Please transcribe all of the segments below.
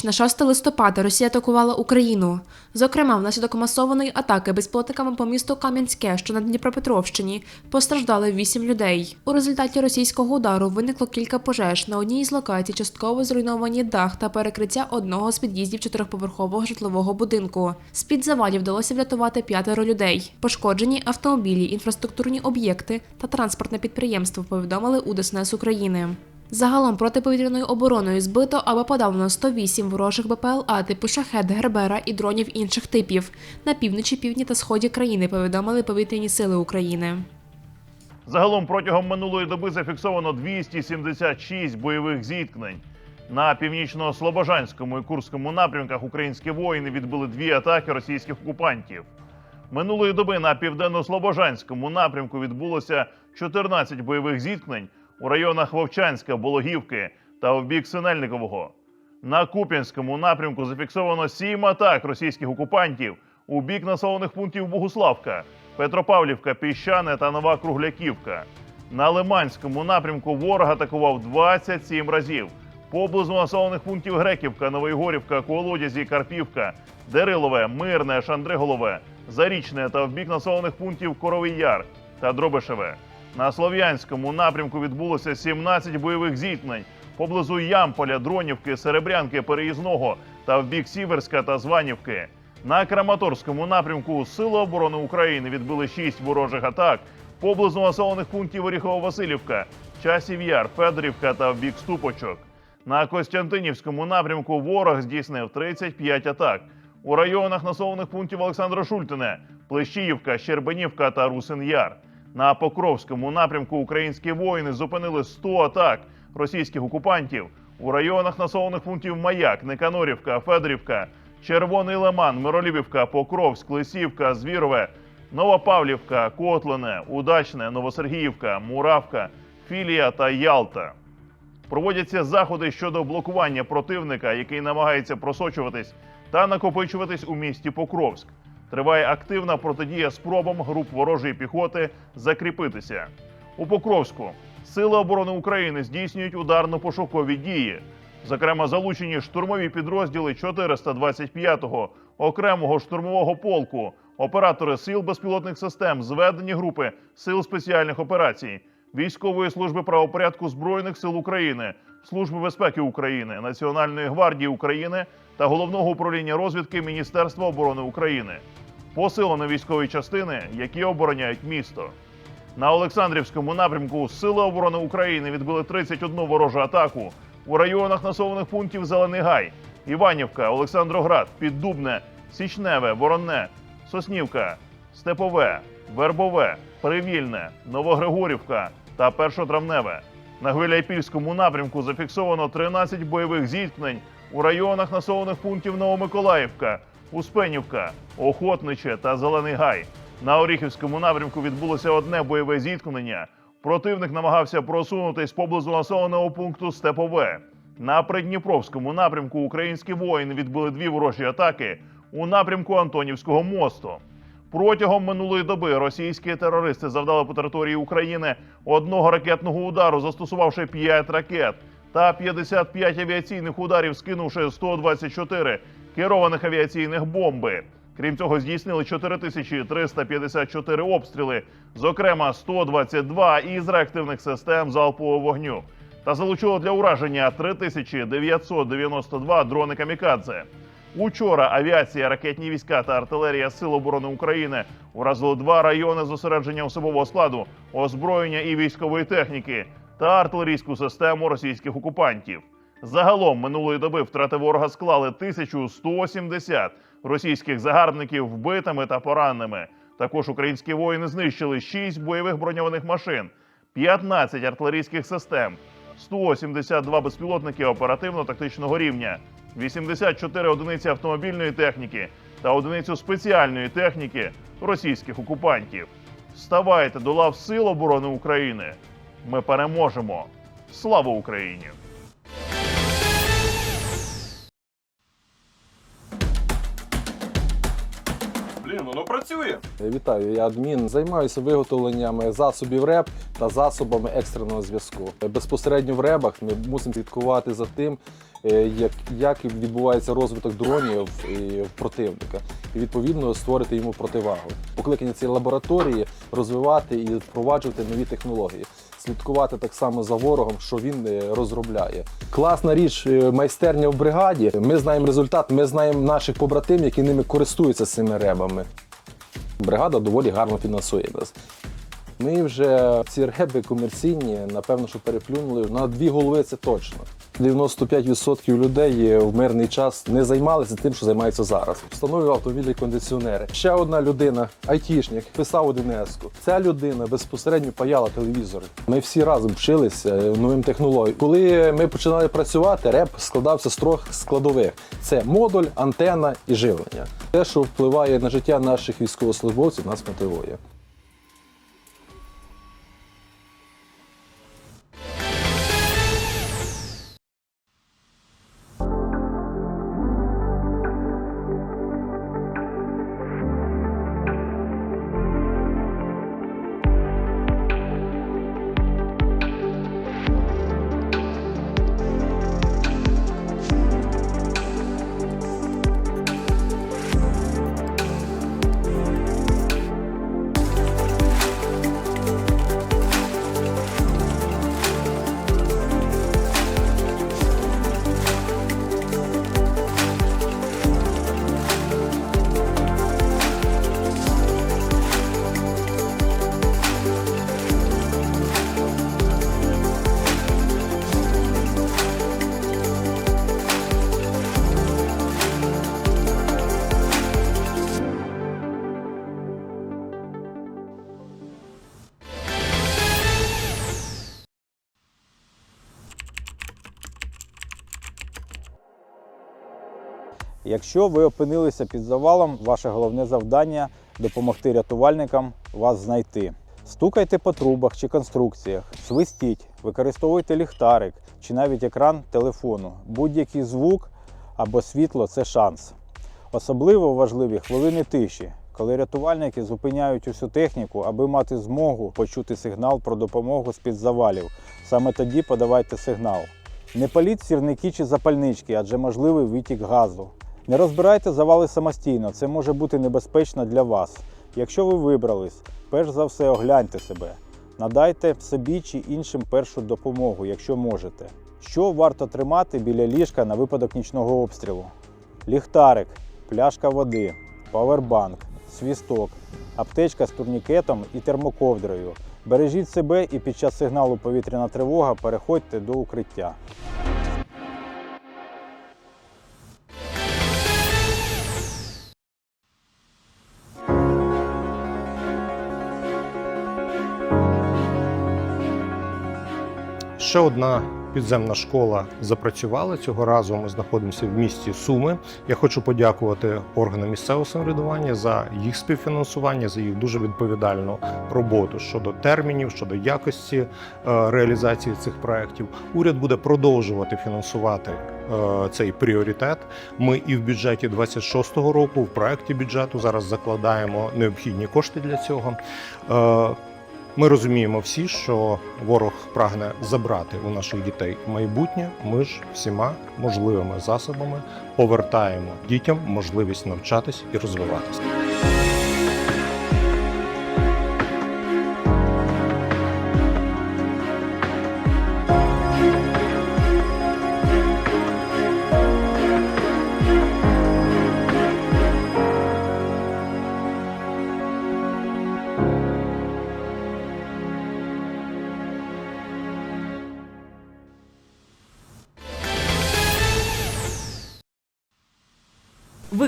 ніч на 6 листопада Росія атакувала Україну. Зокрема, внаслідок масованої атаки безпілотниками по місту Кам'янське, що на Дніпропетровщині, постраждали 8 людей. У результаті російського удару виникло кілька пожеж. На одній із локацій частково зруйновані дах та перекриття одного з під'їздів чотирьохповерхового житлового будинку. З під завалів вдалося врятувати п'ятеро людей. Пошкоджені автомобілі, інфраструктурні об'єкти та транспортне підприємство. Повідомили у ДСНС України. Загалом протиповітряною обороною збито або подавлено 108 ворожих БПЛА типу шахет, гербера і дронів інших типів. На півночі, півдні та сході країни повідомили повітряні сили України. Загалом протягом минулої доби зафіксовано 276 бойових зіткнень. На північно-слобожанському і Курському напрямках українські воїни відбили дві атаки російських окупантів. Минулої доби на південно-слобожанському напрямку відбулося 14 бойових зіткнень у районах Вовчанська, Бологівки та в бік Синельникового. На Куп'янському напрямку зафіксовано 7 атак російських окупантів у бік населених пунктів Богуславка, Петропавлівка, Піщане та Нова Кругляківка. На Лиманському напрямку ворог атакував 27 разів. Поблизу населених пунктів Греківка, Новоігорівка, Колодязі, Карпівка, Дерилове, Мирне, Шандриголове, Зарічне та в бік населених пунктів Коровий Яр та Дробишеве. На Слов'янському напрямку відбулося 17 бойових зіткнень поблизу Ямполя, Дронівки, Серебрянки, Переїзного та в бік Сіверська та Званівки. На Краматорському напрямку Сили оборони України відбили 6 ворожих атак поблизу населених пунктів Оріхово-Василівка, Часів Яр, Федорівка та в бік Ступочок. На Костянтинівському напрямку ворог здійснив 35 атак. У районах населених пунктів Олександра Шультине, Плещіївка, Щербанівка та Русин Яр. На Покровському напрямку українські воїни зупинили 100 атак російських окупантів у районах населених пунктів Маяк, Никанорівка, Федорівка, Червоний Лиман, Миролюбівка, Покровськ, Лисівка, Звірове, Новопавлівка, Котлине, Удачне, Новосергіївка, Муравка, Філія та Ялта. Проводяться заходи щодо блокування противника, який намагається просочуватись та накопичуватись у місті Покровськ. Триває активна протидія спробам груп ворожої піхоти закріпитися. У Покровську Сили оборони України здійснюють ударно-пошукові дії. Зокрема, залучені штурмові підрозділи 425-го окремого штурмового полку, оператори сил безпілотних систем, зведені групи сил спеціальних операцій, військової служби правопорядку збройних сил України, Служби безпеки України, Національної гвардії України та головного управління розвідки Міністерства оборони України. Посилено військові частини, які обороняють місто. На Олександрівському напрямку Сили оборони України відбили 31 ворожу атаку у районах населених пунктів Зелений Гай, Іванівка, Олександроград, Піддубне, Січневе, Воронне, Соснівка, Степове, Вербове, Привільне, Новогригорівка та Першотравневе. На Гуляйпільському напрямку зафіксовано 13 бойових зіткнень у районах населених пунктів Новомиколаївка, Успенівка, Охотниче та Зелений Гай. На Оріхівському напрямку відбулося одне бойове зіткнення. Противник намагався просунутись поблизу населеного пункту Степове. На Придніпровському напрямку українські воїни відбили дві ворожі атаки у напрямку Антонівського мосту. Протягом минулої доби російські терористи завдали по території України одного ракетного удару, застосувавши 5 ракет та 55 авіаційних ударів, скинувши 124 керованих авіаційних бомби. Крім цього, здійснили 4354 обстріли, зокрема 122 із реактивних систем залпового вогню, та залучило для ураження 3992 дрони камікадзе. Учора авіація, ракетні війська та артилерія Сил оборони України уразили два райони зосередження особового складу, озброєння і військової техніки та артилерійську систему російських окупантів. Загалом минулої доби втрати ворога склали 1170 російських загарбників вбитими та пораненими. Також українські воїни знищили 6 бойових броньованих машин, 15 артилерійських систем, 172 безпілотники оперативно-тактичного рівня, 84 одиниці автомобільної техніки та одиницю спеціальної техніки російських окупантів. Вставайте до лав Сил оборони України. Ми переможемо. Слава Україні! Працює. Вітаю, я адмін. Займаюся виготовленням засобів РЕБ та засобами екстреного зв'язку. Безпосередньо в ребах ми мусимо слідкувати за тим, е, як, відбувається розвиток дронів і противника, і відповідно створити йому противагу. Покликання цієї лабораторії розвивати і впроваджувати нові технології. Слідкувати так само за ворогом, що він е, розробляє. Класна річ е, майстерня в бригаді. Ми знаємо результат, ми знаємо наших побратимів, які ними користуються цими ребами. Бригада доволі гарно фінансує нас. Ми вже ці реби комерційні, напевно, що переплюнули на дві голови це точно. 95% людей в мирний час не займалися тим, що займаються зараз. Встановлював автомобілі кондиціонери. Ще одна людина, айтішник, писав один еску. Ця людина безпосередньо паяла телевізори. Ми всі разом вчилися новим технологіям. Коли ми починали працювати, реп складався з трьох складових: це модуль, антена і живлення. Те, що впливає на життя наших військовослужбовців, нас мотивує. Якщо ви опинилися під завалом, ваше головне завдання допомогти рятувальникам вас знайти. Стукайте по трубах чи конструкціях, свистіть, використовуйте ліхтарик чи навіть екран телефону. Будь-який звук або світло це шанс. Особливо важливі хвилини тиші, коли рятувальники зупиняють усю техніку, аби мати змогу почути сигнал про допомогу з-під завалів. Саме тоді подавайте сигнал. Не паліть сірники чи запальнички, адже можливий витік газу. Не розбирайте завали самостійно, це може бути небезпечно для вас. Якщо ви вибрались, перш за все огляньте себе. Надайте собі чи іншим першу допомогу, якщо можете. Що варто тримати біля ліжка на випадок нічного обстрілу? Ліхтарик, пляшка води, павербанк, свісток, аптечка з турнікетом і термоковдрою. Бережіть себе і під час сигналу повітряна тривога переходьте до укриття. Ще одна підземна школа запрацювала. Цього разу ми знаходимося в місті Суми. Я хочу подякувати органам місцевого самоврядування за їх співфінансування, за їх дуже відповідальну роботу щодо термінів, щодо якості е, реалізації цих проєктів. Уряд буде продовжувати фінансувати е, цей пріоритет. Ми і в бюджеті 26-го року, в проєкті бюджету зараз закладаємо необхідні кошти для цього. Ми розуміємо всі, що ворог прагне забрати у наших дітей майбутнє. Ми ж всіма можливими засобами повертаємо дітям можливість навчатись і розвиватися.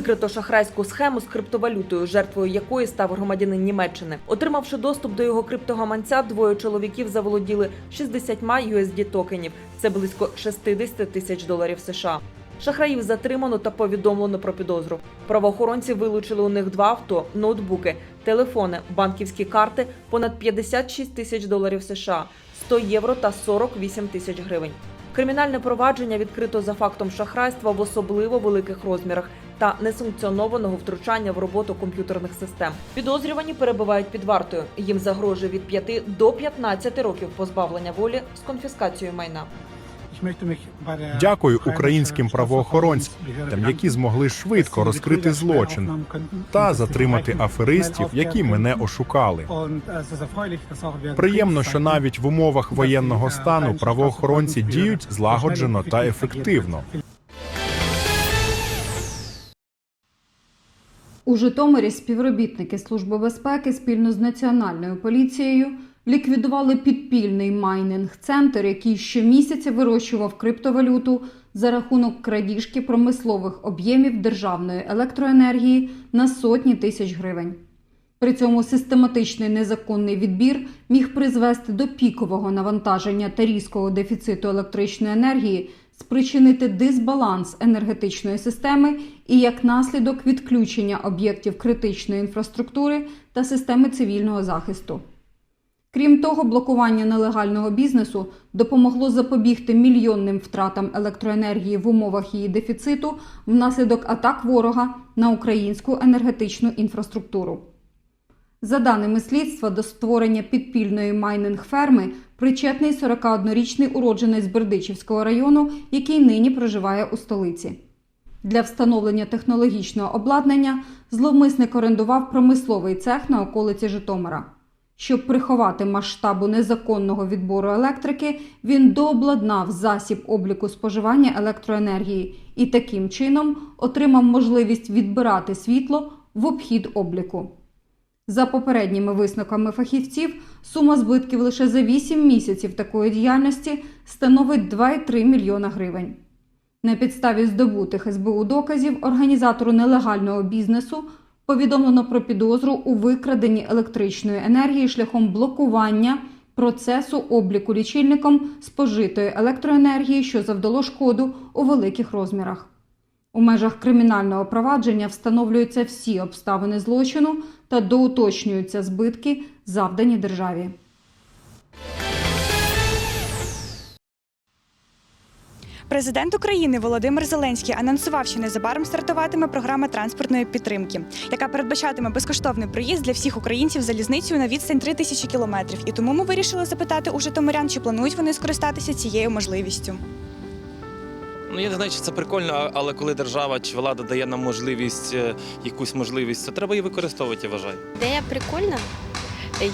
Викрито шахрайську схему з криптовалютою, жертвою якої став громадянин Німеччини. Отримавши доступ до його криптогаманця, двоє чоловіків заволоділи 60 USD токенів. Це близько 60 тисяч доларів США. Шахраїв затримано та повідомлено про підозру. Правоохоронці вилучили у них два авто, ноутбуки, телефони, банківські карти, понад 56 тисяч доларів США, 100 євро та 48 тисяч гривень. Кримінальне провадження відкрито за фактом шахрайства в особливо великих розмірах та несанкціонованого втручання в роботу комп'ютерних систем. Підозрювані перебувають під вартою. Їм загрожує від 5 до 15 років позбавлення волі з конфіскацією майна. Дякую українським правоохоронцям, які змогли швидко розкрити злочин та затримати аферистів, які мене ошукали. Приємно, що навіть в умовах воєнного стану правоохоронці діють злагоджено та ефективно. У Житомирі співробітники Служби безпеки спільно з Національною поліцією ліквідували підпільний майнинг-центр, який щомісяця вирощував криптовалюту за рахунок крадіжки промислових об'ємів державної електроенергії на сотні тисяч гривень. При цьому систематичний незаконний відбір міг призвести до пікового навантаження та різкого дефіциту електричної енергії, спричинити дисбаланс енергетичної системи і як наслідок відключення об'єктів критичної інфраструктури та системи цивільного захисту. Крім того, блокування нелегального бізнесу допомогло запобігти мільйонним втратам електроенергії в умовах її дефіциту внаслідок атак ворога на українську енергетичну інфраструктуру. За даними слідства, до створення підпільної майнинг-ферми причетний 41-річний уродженець Бердичівського району, який нині проживає у столиці. Для встановлення технологічного обладнання зловмисник орендував промисловий цех на околиці Житомира. Щоб приховати масштабу незаконного відбору електрики, він дообладнав засіб обліку споживання електроенергії і таким чином отримав можливість відбирати світло в обхід обліку. За попередніми висновками фахівців, сума збитків лише за 8 місяців такої діяльності становить 2,3 мільйона гривень. На підставі здобутих СБУ доказів організатору нелегального бізнесу повідомлено про підозру у викраденні електричної енергії шляхом блокування процесу обліку лічильником спожитої електроенергії, що завдало шкоду у великих розмірах. У межах кримінального провадження встановлюються всі обставини злочину та доуточнюються збитки, завдані державі. Президент України Володимир Зеленський анонсував, що незабаром стартуватиме програма транспортної підтримки, яка передбачатиме безкоштовний проїзд для всіх українців залізницею на відстань 3 тисячі кілометрів. І тому ми вирішили запитати у житомирян, чи планують вони скористатися цією можливістю. Ну я не знаю, чи це прикольно, але коли держава чи влада дає нам можливість, е, якусь можливість, то треба її використовувати, я вважаю. Ідея прикольна.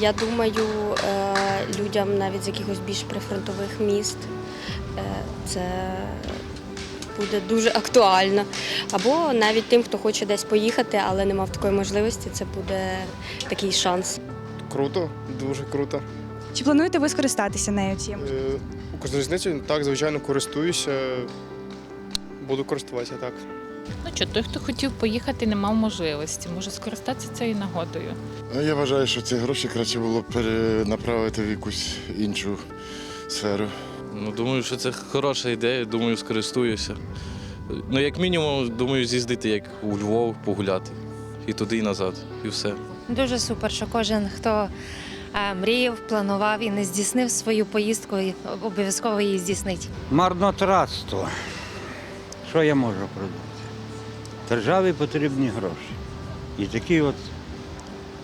Я думаю, е, людям навіть з якихось більш прифронтових міст це буде дуже актуально. Або навіть тим, хто хоче десь поїхати, але не мав такої можливості, це буде такий шанс. Круто, дуже круто. Чи плануєте ви скористатися нею цією? Е, Укрзалізницею так, звичайно, користуюся. Буду користуватися так. Ну що, той, хто хотів поїхати, не мав можливості, може скористатися цією нагодою. Ну, Я вважаю, що ці гроші краще було б перенаправити в якусь іншу сферу. Ну думаю, що це хороша ідея. Думаю, скористуюся. Ну, як мінімум, думаю, з'їздити як у Львов, погуляти. І туди, і назад, і все. Дуже супер, що кожен, хто е, мріяв, планував і не здійснив свою поїздку, і обов'язково її здійснить. Марнотратство. Що я можу продати? Державі потрібні гроші. І такі от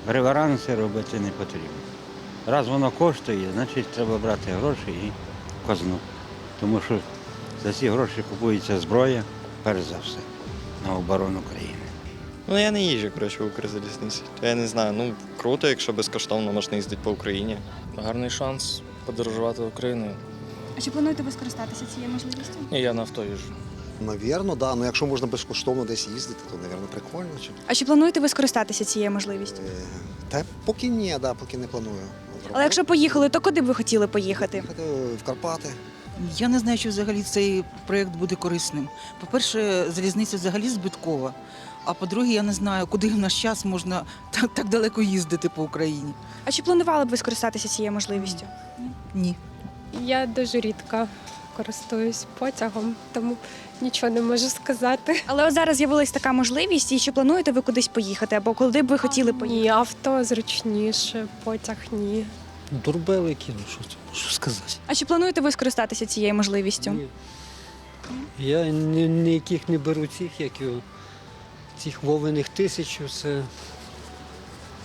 реверанси робити не потрібно. Раз воно коштує, значить треба брати гроші і казну. Тому що за ці гроші купується зброя, перш за все, на оборону країни. Ну я не їжджу, коротше, в Укрзалізниці. Я не знаю, ну круто, якщо безкоштовно можна їздити по Україні. Гарний шанс подорожувати Україною. А чи плануєте ви скористатися цією можливістю? І я на авто їжджу. Навірно, да. Ну якщо можна безкоштовно десь їздити, то навірно прикольно. Чи... А чи плануєте ви скористатися цією можливістю? Е, Та поки ні, да, поки не планую. Але якщо поїхали, то куди б ви хотіли поїхати? Їхати в Карпати. Я не знаю, чи взагалі цей проєкт буде корисним. По-перше, залізниця взагалі збиткова. А по-друге, я не знаю, куди в наш час можна так, так далеко їздити по Україні. А чи планували б ви скористатися цією можливістю? Ні. Я дуже рідко користуюсь потягом, тому нічого не можу сказати. Але от зараз з'явилась така можливість, і чи плануєте ви кудись поїхати, або куди б ви хотіли поїхати? Ні, авто зручніше, потяг ні. Ну що, це- що сказати. А чи плануєте ви скористатися цією можливістю? Ні. Я ні, ніяких не беру цих, як його, цих вовених тисячу, це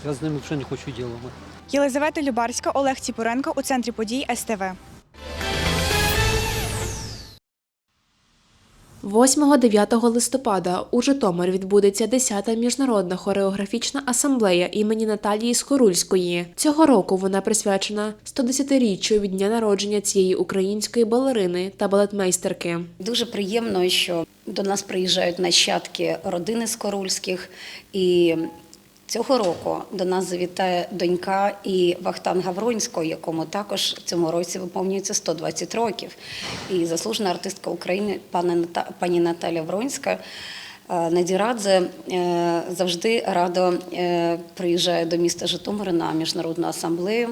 я з ними вже не хочу ділити. Єлизавета Любарська, Олег Ціпоренко у центрі подій СТВ. 8-9 листопада у Житомир відбудеться 10-та міжнародна хореографічна асамблея імені Наталії Скорульської. Цього року вона присвячена 110-річчю від дня народження цієї української балерини та балетмейстерки. Дуже приємно, що до нас приїжджають нащадки родини Скорульських. І цього року до нас завітає донька і Вахтанга Вронського, якому також цьому році виповнюється 120 років. І заслужена артистка України пані Ната- Наталя Вронська. е, Надірадзе е, завжди радо е, приїжджає до міста Житомира на міжнародну асамблею.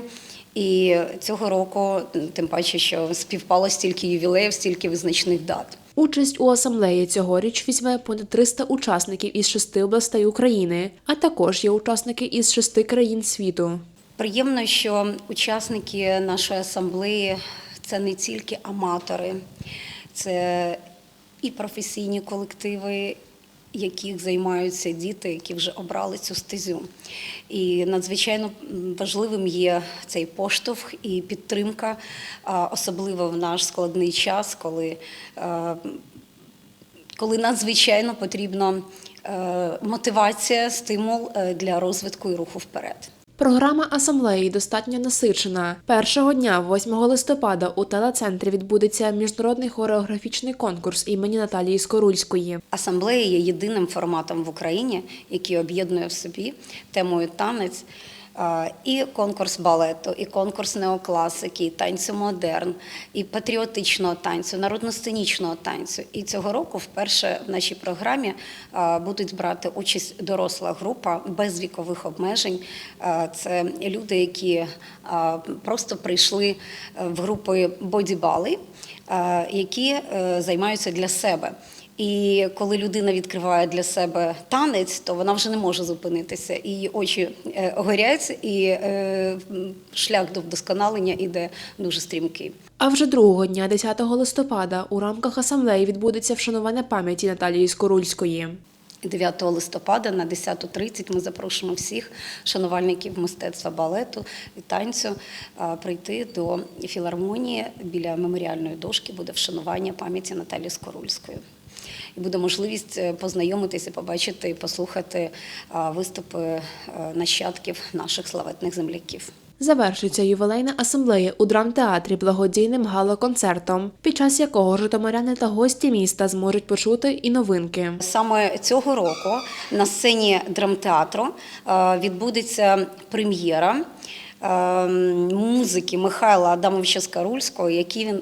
І цього року, тим паче, що співпало стільки ювілеїв, стільки визначних дат. Участь у асамблеї цьогоріч візьме понад 300 учасників із шести областей України, а також є учасники із шести країн світу. Приємно, що учасники нашої асамблеї це не тільки аматори, це і професійні колективи, яких займаються діти, які вже обрали цю стезю. І надзвичайно важливим є цей поштовх і підтримка, особливо в наш складний час, коли, коли надзвичайно потрібна е, мотивація, стимул е, для розвитку і руху вперед. Програма асамблеї достатньо насичена. Першого дня, 8 листопада, у телецентрі відбудеться міжнародний хореографічний конкурс імені Наталії Скорульської. Асамблея є єдиним форматом в Україні, який об'єднує в собі темою танець. І конкурс балету, і конкурс неокласики, і танцю модерн, і патріотичного танцю, народно-сценічного танцю. І цього року вперше в нашій програмі будуть брати участь доросла група без вікових обмежень. Це люди, які просто прийшли е, в групи бодібали, які е, займаються для себе. І коли людина відкриває для себе танець, то вона вже не може зупинитися. Її очі е, горять, і е, шлях до вдосконалення іде дуже стрімкий. А вже другого дня, 10 листопада, у рамках асамблеї відбудеться вшанування пам'яті Наталії Скорульської. 9 листопада на 10.30 ми запрошуємо всіх шанувальників мистецтва балету і танцю прийти до філармонії біля меморіальної дошки. Буде вшанування пам'яті Наталії Скорульської. І буде можливість е, познайомитися, побачити і послухати виступи е, нащадків наших славетних земляків. Завершиться ювілейна асамблея у драмтеатрі благодійним гала-концертом, під час якого житомиряни та гості міста зможуть почути і новинки. Саме цього року на сцені драмтеатру е, відбудеться прем'єра. Е, Музики Михайла Адамовича Скарульського,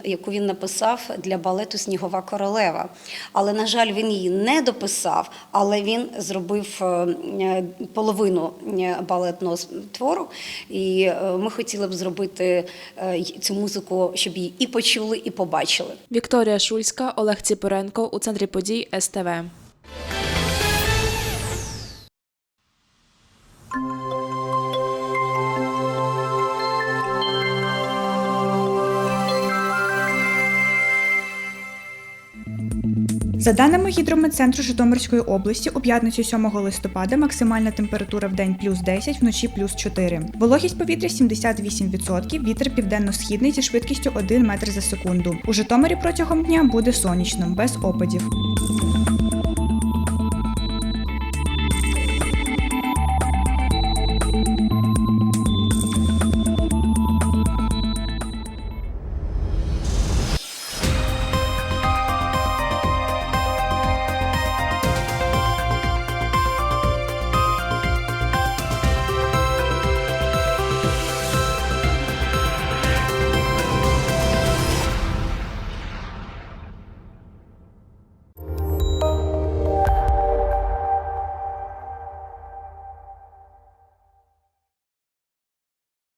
яку він написав для балету Снігова королева. Але, на жаль, він її не дописав, але він зробив е, е, половину е, балетного твору. І ми хотіли б зробити цю музику, щоб її і почули, і побачили. Вікторія Шульська, Олег Ціпоренко у центрі подій СТВ. За даними гідрометцентру Житомирської області, у п'ятницю 7 листопада максимальна температура в день плюс 10, вночі плюс 4. Вологість повітря 78%, вітер південно-східний зі швидкістю 1 метр за секунду. У Житомирі протягом дня буде сонячно, без опадів.